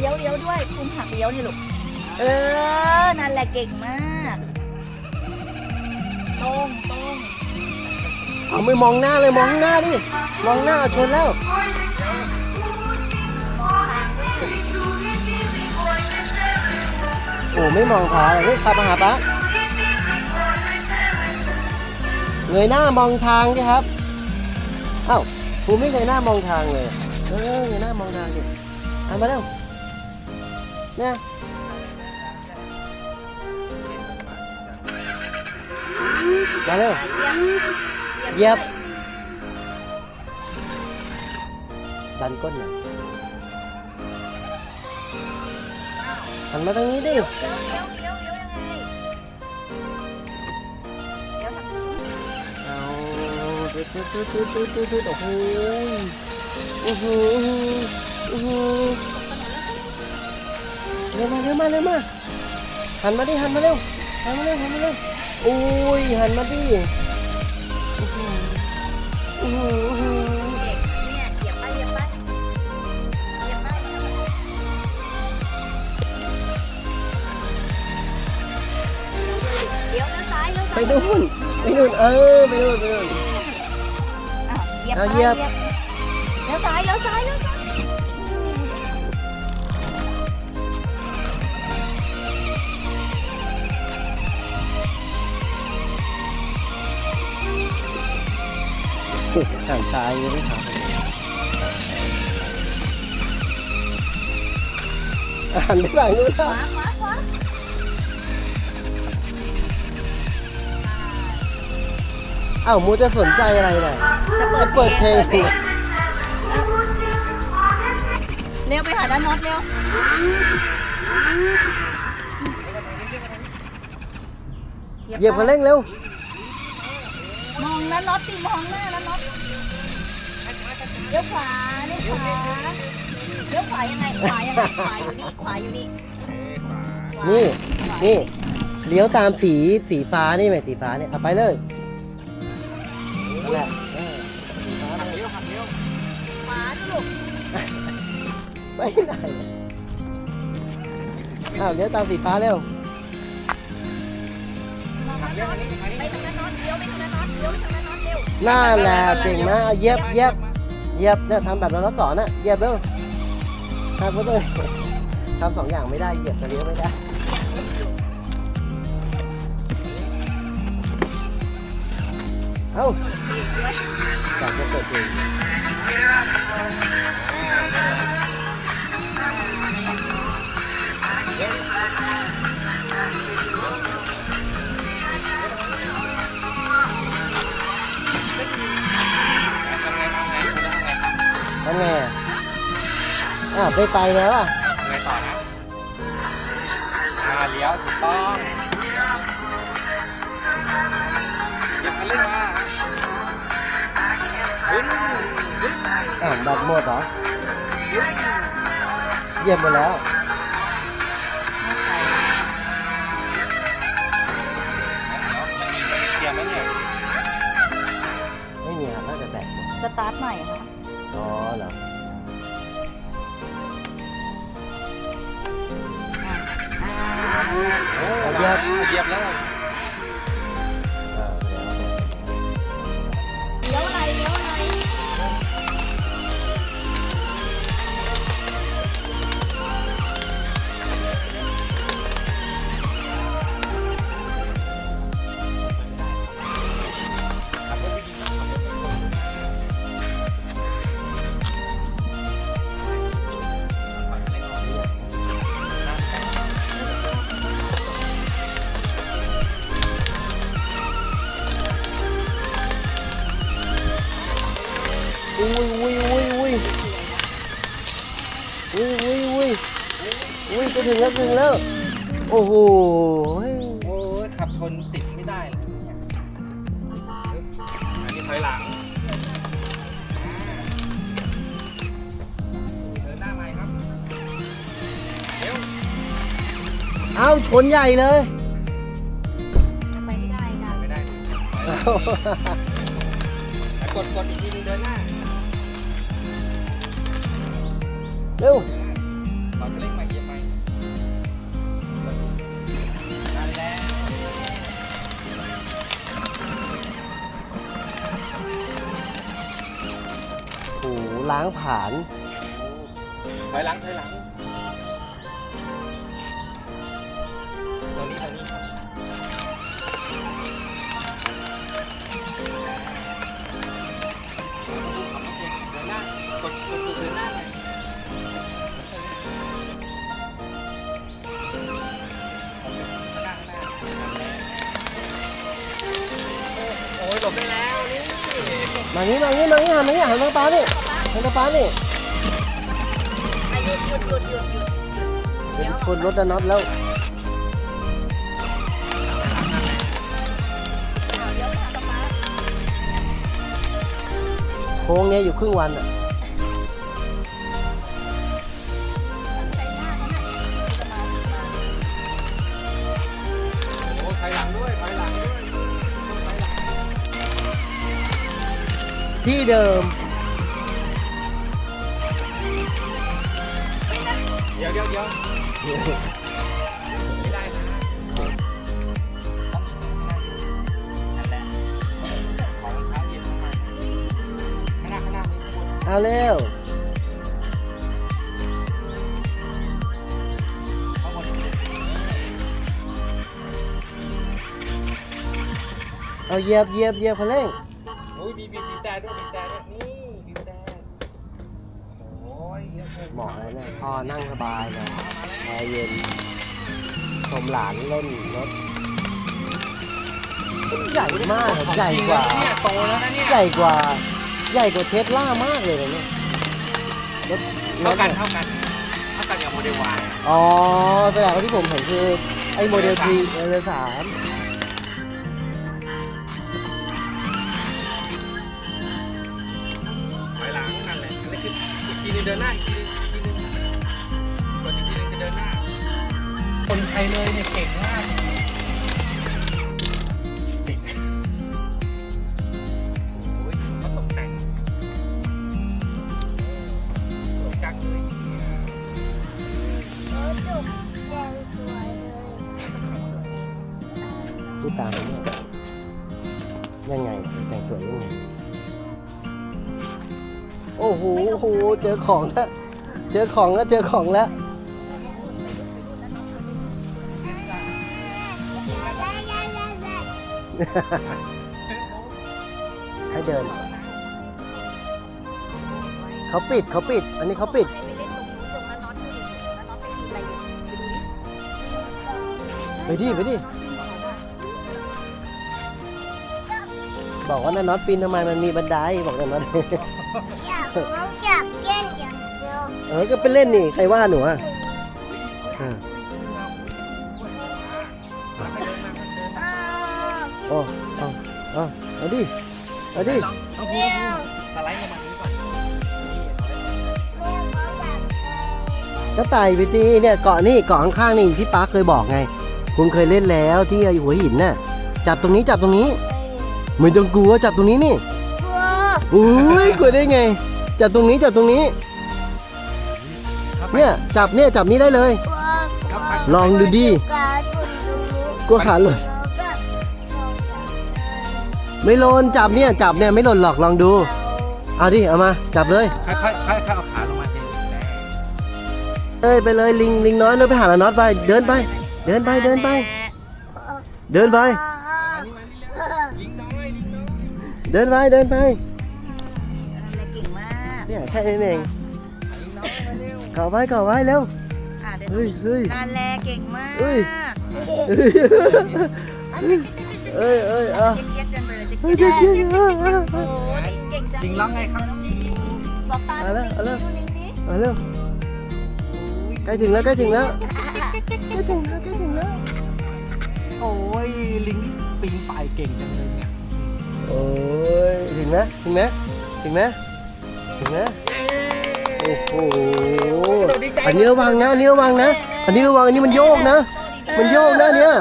เลี้ยวเลี้ยวด้วยคุณหักเลี้ยวนี่ลูก เออ นั่นแหละเก่งมากตรงตรงเอาไม่มองหน้าเลยมองหน้าดิ มองหน้าชนแล้ว โอ้ไม่มองขวาเลยนี่ขับมาหาปะเงยหน้ามองทางดิครับ เอ้าภูไม่เงยหน้ามองทางเลย เออเงยหน้ามองทางดิอะมาเร็ว เนี่ยมาเร็วเหยียบดันก้นหน่อย เร็วมาเร็วมาเร็วมาหันมาดิหันมาเร็วหันมาเร็วหันมาเร็วโอ้ยหันมาดิไปนู่นไปนู่นเออไปนู่นไปนู่นเอาเหยียบเลี้ยวซ้ายเลี้ยวซ้ายเลี้ยวซ้าย หันซ้ายยังไม่หันหันไปฝั่งนู้นขแล้วาขวาขวาอ้าวมูจะสนใจอะไรน่ะจะจะเปิดเพลงเร็วไปหาด้านน็อตเร็วเหยียบคันเร่งเร็ว มองด้นน็อตติมองหน้าด้านน็อตเลี้ยวขวาเลี้ยวขวาเลี้ยวขวายังไงขวายังไงขวาอยู่นี่ขวาอยู่นี่นี่นี่เลี้ยวตามสีสีฟ้านี่ไหมสีฟ้าเนี่ยเอาไปเลยนั่นแหละเออสีฟ้าเลยขวาลูกไปไหนอ้าวเลี้ยวตามสีฟ้าเร็ว ไปทางด้านน็อตเลี้ยวไปทางด้านน็อตเลี้ยวไปทางด้านน็อตเร็วนั่นแหละเก่งมากเอาเหยียบเหยียบเหยียบเนี่ยทำแบบเราสอนน่ะเหยียบเร็วทำก็เลยทำสองอย่างไม่ได้เหยียบกับเลี้ยวไม่ได้เอ้าอยากจะเปิดเพลงท อ้าวไปไปแล้วอะไงต่อนะอ่าเลี้ยวถูกต้องเหยียบคันเร่งมาบึ้นบึ้นอ้าวบัตรหมดเหรอเหยียบหมดแล้วเดี๋ยวมันมีเตรียมไหมเนี่ยไม่มีครับน่าจะแบตหมดสตาร์ทใหม่ค่ะอ๋อเหรอ dẹp dẹp nữa ถึงแล้วถึงแล้ว โอ้โหโอ้ยขับชนติดไม่ได้เลยเนี่ยอันนี้ถอยหลังเดินหน้าใหม่ครับเร็วเอ้าชนใหญ่เลยไปไม่ได้ค่ะไม่ได้เอ้ากดกดอีกทีนึงเดินหน้า เร็วต่อคันเล้างผลาญถอยหลังถอยหลังตรงนี้ตรงนี้เดินหน้ากดกดปุ่มเดินหน้าหน่อยข้างหน้าข้างหน้าโอ้ยหลบได้แล้วนี่ มางี้มางี้มางี้หันมางี้หันมาป้านี่ หันมาป้านี่อะหยุดหยุดหยุดหยุดหยุดเป็นชนรถนะน็อตแล้วอ้าวเดี๋ยวทำกับป๊าโค้งเนี้ยอยู่ครึ่งวันอะใส่หน้าเขาหน่อยจะมาโอ้ถอยหลังด้วยถอยหลังด้วยที่เดิม เดี๋ยวเดี๋ยวเดี๋ยวไม่ได้นะต้องนั่นแหละของเท้าเย็นมากข้างหน้าข้างหน้ามีขบวน เอาเร็ว ข้างบน เอาเหยียบเหยียบเหยียบคันเร่ง โอ้ยบีบีบีแต่ด้วยบีแต่ด้วย เยอะเลยเหมาะเลยเนี่ยพ่อนั่งสบายเลยแอร์เย็นชมหลานเล่นรถใหญ่มากอะใหญ่กว่าเนี่ยโตแล้วนะเนี่ยใหญ่กว่า ใหญ่กว่าเทสลามากเลยนะเนี่ยรถรเท่าถกันเนี่ยเท่ากันเท่ากันกับโมเดลวายอ๋อแสดงว่าที่ผมเห็นคือไอ้โมเดลทีโมเดลสามถอยหลังนั่นแหละอันนี้คืออีกทีนึงเดินหน้าอีกทีนึง คนไทยเลยเนี่ยเก่งมากติดโอ้ยเขาตกแต่งตกจังเลยเออจุกแดงสวยเลยดูตามไปเนี่ยยังไงแต่งสวยยังไง โอ้โหโอ้โหเจอของแล้ว เจอของแล้ว เจอของแล้ว ให้เดิน เขาปิดเขาปิด อันนี้เขาปิดไปเล่นตรงนู้นตรงนั้นน็อตดูดิแล้วน็อตไปมีอะไรอยู่ไปดูดิไปดิไปดิบอกว่านันน็อตปีนทำไมมันมีบันไดบอกนันน็อตอยากน้องอยากเล่นอย่างเดียวเออก็ไปเล่นนี่ใครว่าหนูอะ โอ้เอาเอาเอาดิเอาดิเอาพูดสไลด์ลงมานี้ก่อนแม่เขาอยากก็ไต่ไปดิเนี่ยเกาะนี่เกาะข้างๆนี่ที่ป้าเคยบอกไง คุณเคยเล่นแล้วที่หัวหินน่ะจับตรงนี้จับตรงนี้ไม่ต้องกลัวจับตรงนี้นี่กลัวอุ้ยกลัวได้ไง จับตรงนี้จับตรงนี้ เนี่ยจับเนี่ยจับนี้ได้เลย ลองดูดิกาจุดตรงนี้กลัวขาหล่นแล้วก็ ไม่หล่นจับเนี่ยจับเนี่ยไม่หล่นหรอกลองดู เอาดิเอามาจับเลยค่อยๆค่อยๆค่อยๆเอาขาลงมาเทนิดแรงเอ้ยไปเลยลิงลิงน้อยเลยไปหาละน็อตไปเดินไป เดินไปเดินไป เดินไปอันนี้มานี่แล้วลิงน้อยลิงน้อยเดินไปเดินไปนั่นแหละเก่งมากเนี่ยแค่นี้เองลิงน้อยมาเร็วเกาะไว้เกาะไว้เร็วอะเดี๋ยวเฮ้ยเฮ้ยนั่นแหละเก่งมากเฮ้ยเอ้ยเอ้ยเอ้ยเจี๊ยบๆกันไป เลยเฮ้วบเดี๋ยวเดี๋ยวๆโอ้ยเก่งจังลิงร้องไงครับบอกตาเอาละเอาละดูลิงดิเอาเร็วใกล้ถึงแล้วใกล้ถึงแล้วใกล้ถึงแล้วใกล้ถึงแล้วโอ้ยลิงนี่ปีนป่ายเก่งจังเลยเนี่ยโอ้ยถึงไหมถึงไหมถึงไหมถึงไหมโอ้โหอันนี้ระวังนะอันนี้ระวังนะ อันนี้ระวังอันนี้มันโยกนะ มันโยกนะเนี่ย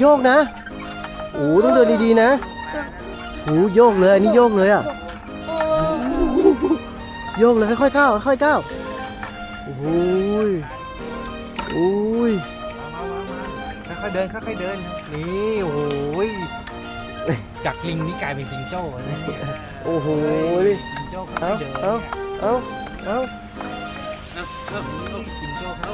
โยกนะโอ้ต้องเดินดีๆนะ โอ้โยกเลยอันนี้โยกเลยอะโยกเลยค่อยๆก้าวค่อยๆก้าวโอ้ยโอ้ยมามามาค่อยๆเดินค่อยๆเดินนี่โอ้ยจากลิงนี่กลายเป็นจิงโจ้แล้วเนี่ยโอ้โหจิงโจ้ค่อยๆเดินเอาเนี่ยเอาเอาเอาเอาเอากินโชว์เขา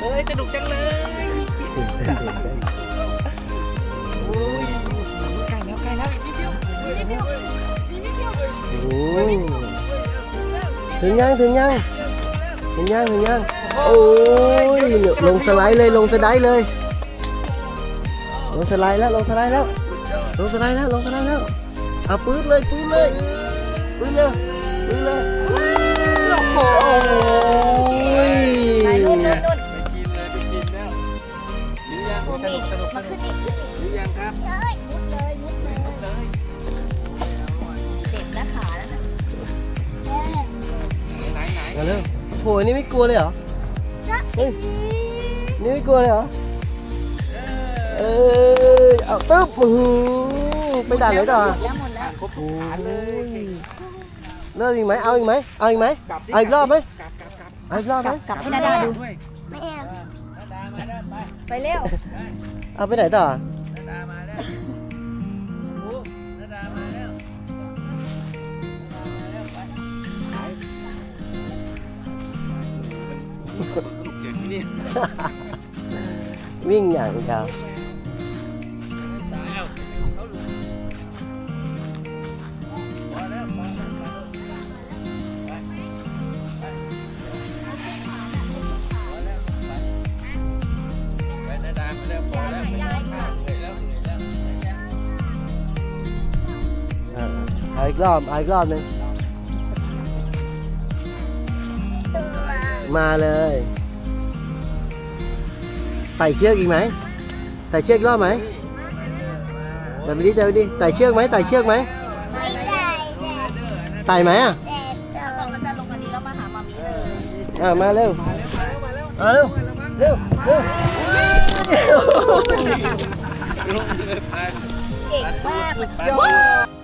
โอ้ยสนุกจังเลย โอ้ยถึงยังถึงยังถึงยังถึงยังโอ้ยลงสไลด์เลยลงสไลด์เลย ลงสไลด์แล้วลงสไลด์แล้วลงสไลด์แล้วลงสไลด์แล้วเอาปื๊ดเลยปื๊ดเลยปื๊ดเลยปื๊ดเลยโอ้โหไปนู่นนู่นนู่นไปกินเลยไปกินแล้วหรือยังผมสอีนุกกสนุกสมานุขึ้กนอีกขึ้นอีกหรือยังครับ มาเร็วโหนี่ไม่กลัวเลยเหรอเฮ้ยนี่ไม่กลัวเลยเหรอเออเอาตึ๊บอื้อหือไปด่านไหนต่อหมดแล้วหมดแล้วครบทุกฐานเลยเริ่มอีกไหมเอาอีกไหมเอาอีกไหมกลับดิเอาอีกรอบไหมกลับกลับกลับเอาอีกรอบไหมกลับให้นาดาดูด้วยไม่แอบนาดามาแล้วไปไปเร็วเอาไปไหนต่อ นุกเจ๋งที่นี่วิ่งอย่างเดียวตายแล้วเขาดูพอแล้วพอแล้วพอแล้วไปไปพอแล้วไปไปนาดามาแล้วพอแล้วไม่ต้องข้ามเลยแล้วเหนื่อยแล้วเหนื่อยแล้วอ่าเอาอีกรอบเอาอีกรอบหนึ่งมาเลย ไต่เชือกอีกไหมไต่เชือกรอบไหมแต่ไปดิแต่ไปดิไต่เชือกไหมไต่เชือกไหมไม่ได้แต่ไต่ไหมอะแต่บอกมันจะลงอันนี้แล้วมาหามามีเลยอ่ามาเร็วมาแล้วมาแล้วมาเร็วเร็วเร็วเก่งมากมันไปโย